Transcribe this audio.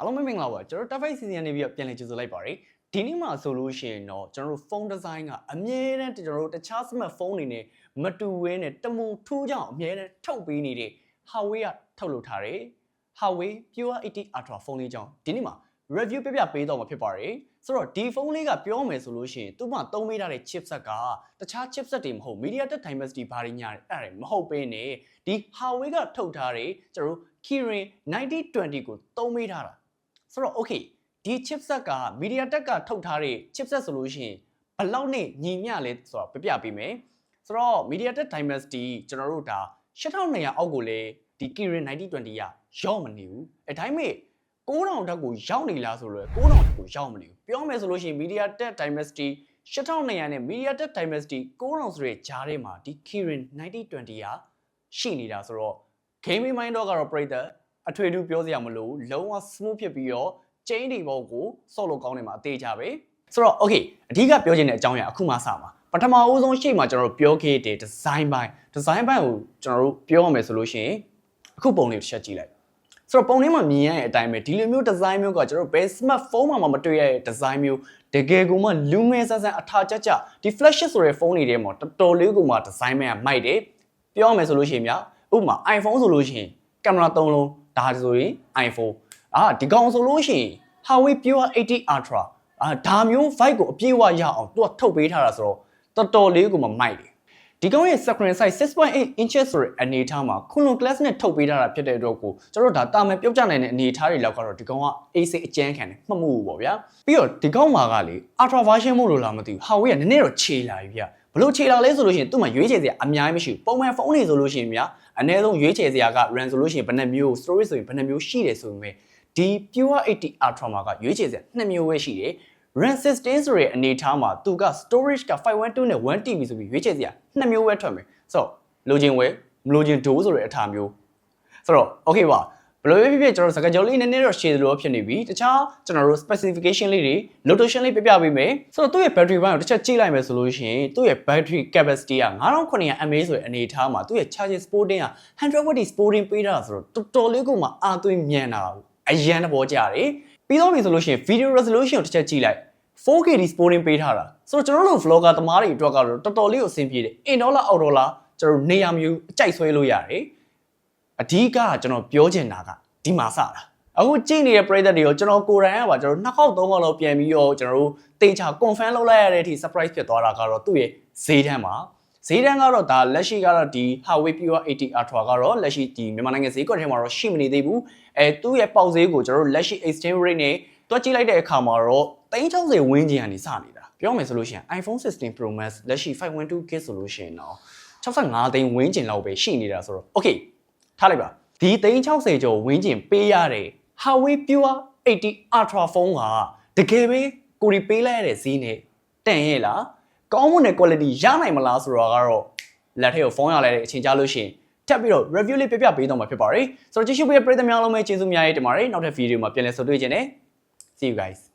အားလုံးပဲမင်္ဂလာပါကျွန်တော် Top 5 season နေပြီးတော့ပြန်လည်ကြိုဆိုလိုက်ပါရစေဒီနေ့မှာဆိုလို့ရှိရင်တော့ကျွန်တော်တို့ phone design ကအမြဲတမ်းကျွန်တော်တို့တခြား smartphone တွေနဲ့မတူဝဲနဲ့တမူထူးကြောင်အမြဲတမ်းထုတ်ပေးနေတဲ့ Huawei ကထုတ်လုပ်ထားတယ် Huawei Pure 80 Ultra phone လေးကြောင့်ဒီနေ့မှာ review ပြပြပေးတော့မှာဖြစ်ပါတယ်ဆိုတော့ဒီဖုန်းလေးကပြောမယ်ဆိုလို့ရှိရင်သူ့မှာသုံးပေးထားတဲ့ chipset ကတခြား chipset တွေမဟုတ် MediaTek Dimensity ဘာတွေညာတယ်အဲ့ဒါတွေမဟုတ်ဘဲနဲ့ဒီ Huawei ကထုတ်ထားတဲ့ကျွန်တော်တို့ Kirin 9020ကိုသုံးပေးထားတာ ဆိုတော့ okay ဒီ chipset က MediaTek ကထုတ်ထားတဲ့ chipset ဆိုလို့ရှိရင်ဘယ်လောက်နဲ့ညီမျှလဲဆိုတော့ပြပြပေးမယ်ဆိုတော့ MediaTek Dimensity ကျွန်တော်တို့ဒါ8200အောက်ကိုလေဒီ Kirin 9020ကရောက်မနေဘူးအဲဒါပေမဲ့9000တက်ကိုရောက်နေလားဆိုတော့9000တက်ကိုရောက်မနေဘူးပြောမယ်ဆိုလို့ရှိရင် MediaTek Dimensity 8200နဲ့ MediaTek Dimensity 9000ဆိုတဲ့ဂျားထဲမှာဒီ Kirin 9020ကရှိနေတာဆိုတော့ gaming mind တော့ကတော့ပြိတ္တ အထွေထူးပြောစရာမလိုဘူးလုံးဝ smooth ဖြစ်ပြီးတော့ chain တွေဘောကိုဆော့လို့ကောင်းနေမှာအသေးချပဲဆိုတော့ okay အဓိကပြောချင်တဲ့အကြောင်းအရာအခုမှစမှာပထမအဦးဆုံးရှေ့မှာကျွန်တော်တို့ပြောခဲ့တဲ့ design ဘိုင်း design ဘိုင်းကိုကျွန်တော်တို့ပြောရမယ်ဆိုလို့ရှိရင်အခုပုံလေးတစ်ချက်ကြည့်လိုက်ဆိုတော့ပုံလေးမှာမြင်ရတဲ့အတိုင်းပဲဒီလိုမျိုး design မျိုးကကျွန်တော်တို့ဘယ် smartphone မှာမှမတွေ့ရတဲ့ design မျိုးတကယ်ကိုမှလူငယ်ဆန်းဆန်းအထာကြကြဒီ flagship ဆိုတဲ့ဖုန်းတွေထဲမှာတော်တော်လေးကိုမှ design မဲ့ကမိုက်တယ်ပြောရမယ်ဆိုလို့ရှိရင်ဗျာဥပမာ iPhone ဆိုလို့ရှိရင်ကင်မရာ၃လုံး ဒါဆိုရင် iPhone အာဒီကောင်ဆိုလို့ရှိရင် Huawei Pure 80 Ultra အာဒါမျိုး vibe ကိုအပြည့်အဝရအောင်သူကထုတ်ပေးထားတာဆိုတော့တော်တော်လေးကိုမှမိုက်တယ်ဒီကောင်ရဲ့ screen size 6.8 inches ဆိုတဲ့အနေအထားမှာခုလွန် glass နဲ့ထုတ်ပေးထားတာဖြစ်တဲ့အတွက်ကိုကျွန်တော်တို့ဒါတာမန်ပြုတ်ကျနိုင်တဲ့အနေအထားတွေလောက်ကတော့ဒီကောင်က AC အကျန်းခံတယ်မှတ်မှုပေါ့ဗျာပြီးတော့ဒီကောင်မှာကလေ ultra version မို့လို့လားမသိဘူး Huawei ကနည်းနည်းတော့ခြေလာပြီဗျ ဘလို့ခြေလာလဲဆိုလို့ရှိရင်သူ့မှာရွေးချယ်စရာအများကြီးမရှိဘူးပုံမှန်ဖုန်းတွေဆိုလို့ရှိရင်ဗျာအနည်းဆုံးရွေးချယ်စရာက RAM ဆိုလို့ရှိရင်ဘယ်နှမျိုး storage ဆိုရင်ဘယ်နှမျိုးရှိတယ်ဆိုပေမဲ့ဒီ Pure 80 Ultra မှာကရွေးချယ်စရာနှစ်မျိုးပဲရှိတယ် RAM 16ဆိုတဲ့အနေအထားမှာသူက storage က512နဲ့ 1TB ဆိုပြီးရွေးချယ်စရာနှစ်မျိုးပဲထွက်မယ်ဆိုတော့လိုချင်ဝယ်မလိုချင်ဒိုးဆိုတဲ့အထာမျိုးဆိုတော့ okay ပါ ဘယ်လိုပဲဖြစ်ဖြစ်ကျွန်တော်စကားကြောလေးနည်းနည်းတော့ရှည်သလိုဖြစ်နေပြီတခြားကျွန်တော်တို့ specification လေးတွေ location လေးပြပြပေးမယ်ဆိုတော့သူ့ရဲ့ battery ဘိုင်းကိုတစ်ချက်ကြည့်လိုက်မယ်ဆိုလို့ရှိရင်သူ့ရဲ့ battery capacity က9900 mAh ဆိုတဲ့အနေအထားမှာသူ့ရဲ့ charging sporting က100 watt sporting ပေးတာဆိုတော့တော်တော်လေးကိုမှအာသွင်းမြန်တာအရန်သဘောကျတယ်ပြီးတော့ပြီဆိုလို့ရှိရင် video resolution ကိုတစ်ချက်ကြည့်လိုက် 4K ဒီ sporting ပေးထားတာဆိုတော့ကျွန်တော်တို့ vlogger သမားတွေအတွက်ကတော့တော်တော်လေးကိုအဆင်ပြေတယ် in dollar out dollar ကျွန်တော်နေရာမျိုးအကြိုက်ဆွဲလို့ရတယ် အဓိကကကျွန်တော်ပြောချင်တာကဒီမှာစတာအခုကြည့်နေတဲ့ပရိသတ်တွေကိုကျွန်တော်ကိုယ်တိုင်ကပါကျွန်တော်နှစ်ခေါက်သုံးခေါက်လောက်ပြန်ပြီးတော့ကျွန်တော်တို့တေချာ confirm လုပ်လိုက်ရတဲ့အထိ surprise ဖြစ်သွားတာကတော့သူ့ရဲ့ဈေးတန်းပါဈေးတန်းကတော့ဒါလက်ရှိကတော့ဒီ Huawei Pure 80 Ultra ကတော့လက်ရှိဒီမြန်မာနိုင်ငံဈေးကွက်ထဲမှာတော့ရှိမနေသေးဘူးအဲသူ့ရဲ့ပေါက်ဈေးကိုကျွန်တော်တို့လက်ရှိ exchange rate နဲ့တွက်ကြည့်လိုက်တဲ့အခါမှာတော့360ဝန်းကျင်ကနေစနေတာပြောမယ်ဆိုလို့ရှိရင် iPhone 16 Pro Max လက်ရှိ 512GB ဆိုလို့ရှိရင်တော့65သိန်းဝန်းကျင်လောက်ပဲရှိနေတာဆိုတော့ okay ထားလိုက်ပါဒီ360ကျော်ဝန်းကျင်ပေးရတဲ့ Huawei Pure 80 Ultra phone ကတကယ်ပဲကိုရီပေးလိုက်ရတဲ့ဈေးနဲ့တန်ရဲ့လားကောင်းမွန်တဲ့ quality ရနိုင်မလားဆိုတော့ကတော့လက်ထဲကိုဖုန်းရလိုက်တဲ့အချိန်ကြာလို့ရှိရင်ထပ်ပြီးတော့ review လေးပြပြပေးတော့မှာဖြစ်ပါတယ်ဆိုတော့ကြည့်ရှုပေးတဲ့ပရိသတ်များအားလုံးပဲကျေးဇူးများရေးတင်ပါတယ်နောက်ထပ် video မှာပြန်လည်ဆုံတွေ့ကြတယ် see you guys